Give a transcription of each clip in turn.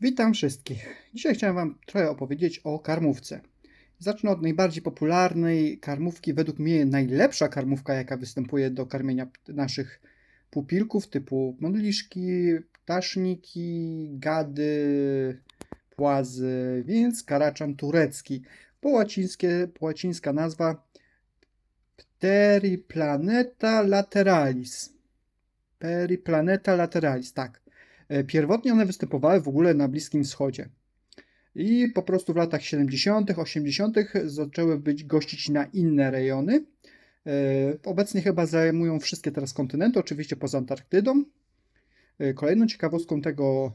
Witam wszystkich. Dzisiaj chciałem Wam trochę opowiedzieć o karmówce. Zacznę od najbardziej popularnej karmówki, według mnie najlepsza karmówka, jaka występuje do karmienia naszych pupilków, typu modliszki, ptaszniki, gady, płazy, więc karaczan turecki. Po, łacińskie, po łacińska nazwa Pteriplaneta lateralis. Periplaneta lateralis, tak. E, Pierwotnie one występowały w ogóle na Bliskim Wschodzie. I po prostu w latach 70., 80. zaczęły być gościć na inne rejony. E, Obecnie chyba zajmują wszystkie teraz kontynenty, oczywiście poza Antarktydą. E, Kolejną ciekawostką tego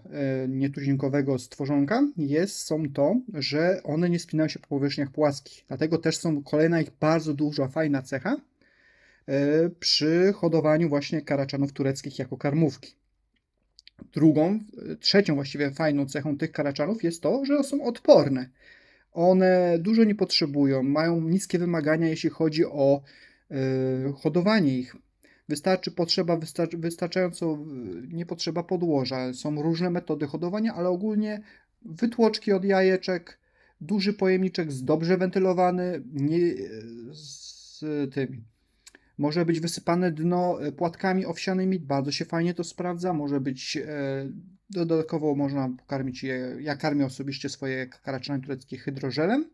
nietuzinkowego stworzonka jest, są to, że one nie spinają się po powierzchniach płaskich. Dlatego też są kolejna ich bardzo duża, fajna cecha przy hodowaniu właśnie karaczanów tureckich jako karmówki. Drugą, trzecią właściwie fajną cechą tych karaczanów jest to, że są odporne. One dużo nie potrzebują, mają niskie wymagania, jeśli chodzi o e, hodowanie ich. Wystarczy potrzeba, wystarczy, wystarczająco e, nie potrzeba podłoża. Są różne metody hodowania, ale ogólnie wytłoczki od jajeczek, duży pojemniczek z dobrze wentylowany, nie, z tym. Może być wysypane dno e, płatkami owsianymi, bardzo się fajnie to sprawdza. Może być e, dodatkowo można pokarmić je. Ja karmię osobiście swoje karaczany tureckie hydrożelem,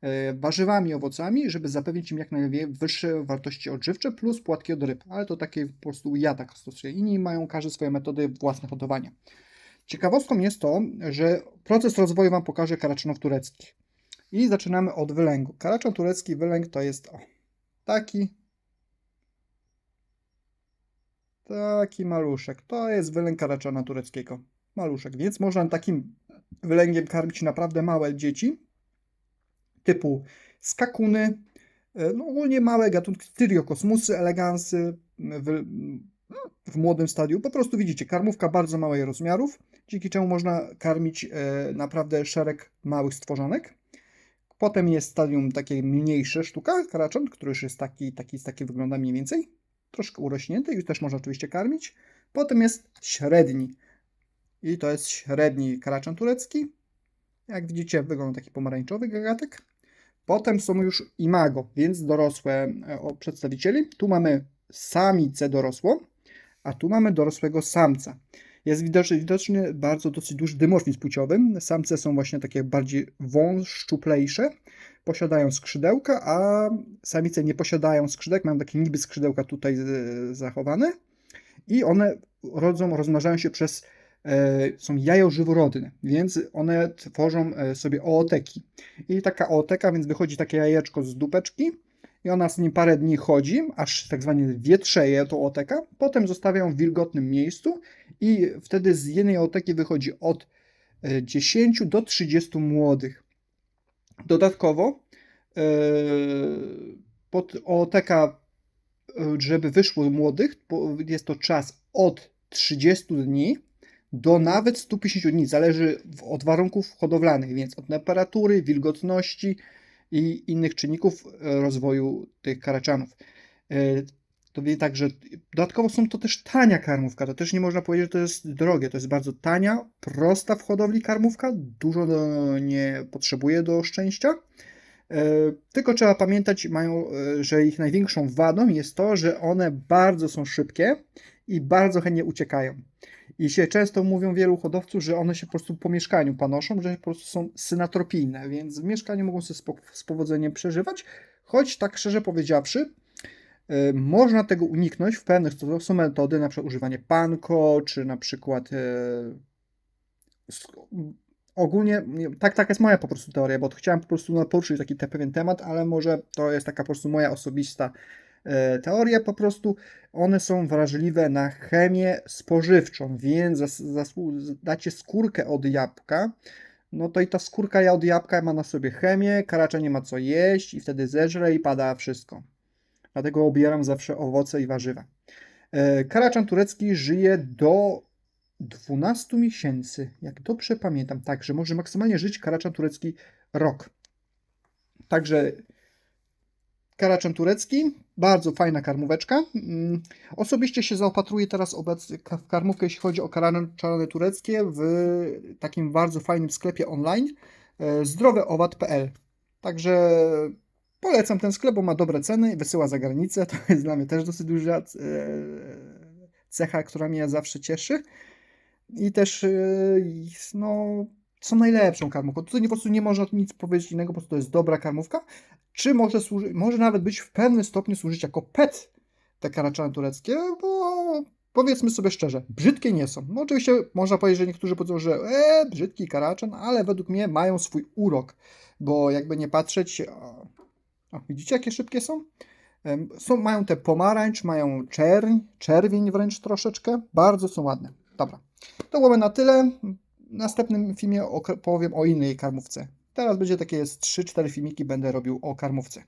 e, warzywami, owocami, żeby zapewnić im jak najwyższe wartości odżywcze, plus płatki od ryb. Ale to takie po prostu ja tak stosuję. Inni mają każdy swoje metody własne hodowania. Ciekawostką jest to, że proces rozwoju Wam pokaże karaczanów tureckich. I zaczynamy od wylęgu. Karaczan turecki wylęg to jest o, taki Taki maluszek. To jest wylęk karaczana tureckiego. Maluszek. Więc można takim wylęgiem karmić naprawdę małe dzieci. Typu skakuny. e, No ogólnie małe gatunki. Tyriokosmusy, elegansy. W, w młodym stadium. Po prostu widzicie, karmówka bardzo małej rozmiarów. Dzięki czemu można karmić e, naprawdę szereg małych stworzonek. Potem jest stadium takie mniejsze sztuka, karaczan, który już jest taki, taki, taki wygląda mniej więcej troszkę urośnięty, już też można oczywiście karmić. Potem jest średni. I to jest średni karaczan turecki. Jak widzicie, wygląda taki pomarańczowy gagatek. Potem są już imago, więc dorosłe e, przedstawicieli. Tu mamy samicę dorosłą, a tu mamy dorosłego samca. Jest widoczny, widoczny bardzo dosyć duży dymorfizm płciowy. Samce są właśnie takie bardziej wąż, szczuplejsze, posiadają skrzydełka, a samice nie posiadają skrzydełek, mają takie niby skrzydełka tutaj e, zachowane i one rodzą, rozmnażają się przez, e, są jajożyworodne, więc one tworzą e, sobie ooteki. I taka ooteka, więc wychodzi takie jajeczko z dupeczki i ona z nim parę dni chodzi, aż tak zwanie wietrzeje to ooteka, potem zostawiają w wilgotnym miejscu i wtedy z jednej ooteki wychodzi od e, 10 do 30 młodych. Dodatkowo e, pod ooteka, e, żeby wyszło młodych, jest to czas od 30 dni do nawet 150 dni. Zależy od warunków hodowlanych, więc od temperatury, wilgotności i innych czynników e, rozwoju tych karaczanów. To wie także dodatkowo są to też tania karmówka. To też nie można powiedzieć, że to jest drogie. To jest bardzo tania, prosta w hodowli karmówka. Dużo do, nie potrzebuje do szczęścia. E, Tylko trzeba pamiętać, mają, e, że ich największą wadą jest to, że one bardzo są szybkie i bardzo chętnie uciekają. I się często mówią wielu hodowców, że one się po prostu po mieszkaniu panoszą, że po prostu są synatropijne, więc w mieszkaniu mogą sobie z powodzeniem przeżywać, choć tak szczerze powiedziawszy, można tego uniknąć w pewnych, to są metody, na przykład używanie panko, czy na przykład e, ogólnie, nie, tak, taka jest moja po prostu teoria, bo chciałem po prostu no, poruszyć taki te, pewien temat, ale może to jest taka po prostu moja osobista e, teoria, po prostu one są wrażliwe na chemię spożywczą, więc dacie skórkę od jabłka, no to i ta skórka od jabłka ma na sobie chemię, karacza nie ma co jeść i wtedy zeżre i pada wszystko. Dlatego obieram zawsze owoce i warzywa. E, Karaczan turecki żyje do 12 miesięcy, jak dobrze pamiętam. Także może maksymalnie żyć karaczan turecki rok. Także karaczan turecki, bardzo fajna karmóweczka. Mm, Osobiście się zaopatruję teraz obecnie w karmówkę, jeśli chodzi o karaczany tureckie, w takim bardzo fajnym sklepie online e, zdroweowad.pl. Także polecam ten sklep, bo ma dobre ceny wysyła za granicę. To jest dla mnie też dosyć duża e, cecha, która mnie zawsze cieszy. I też, e, no, są najlepszą karmówką. Tutaj po prostu nie można nic powiedzieć innego, po prostu to jest dobra karmówka. Czy może, służy, może nawet być w pewnym stopniu służyć jako pet te karaczany tureckie, bo powiedzmy sobie szczerze, brzydkie nie są. No oczywiście można powiedzieć, że niektórzy powiedzą, że e, brzydki karaczan, ale według mnie mają swój urok, bo jakby nie patrzeć, o, widzicie jakie szybkie są? Są? Mają te pomarańcz, mają czerń, czerwień wręcz troszeczkę, bardzo są ładne. Dobra, to byłoby na tyle. W następnym filmie o- powiem o innej karmówce. Teraz będzie takie z 3-4 filmiki będę robił o karmówce.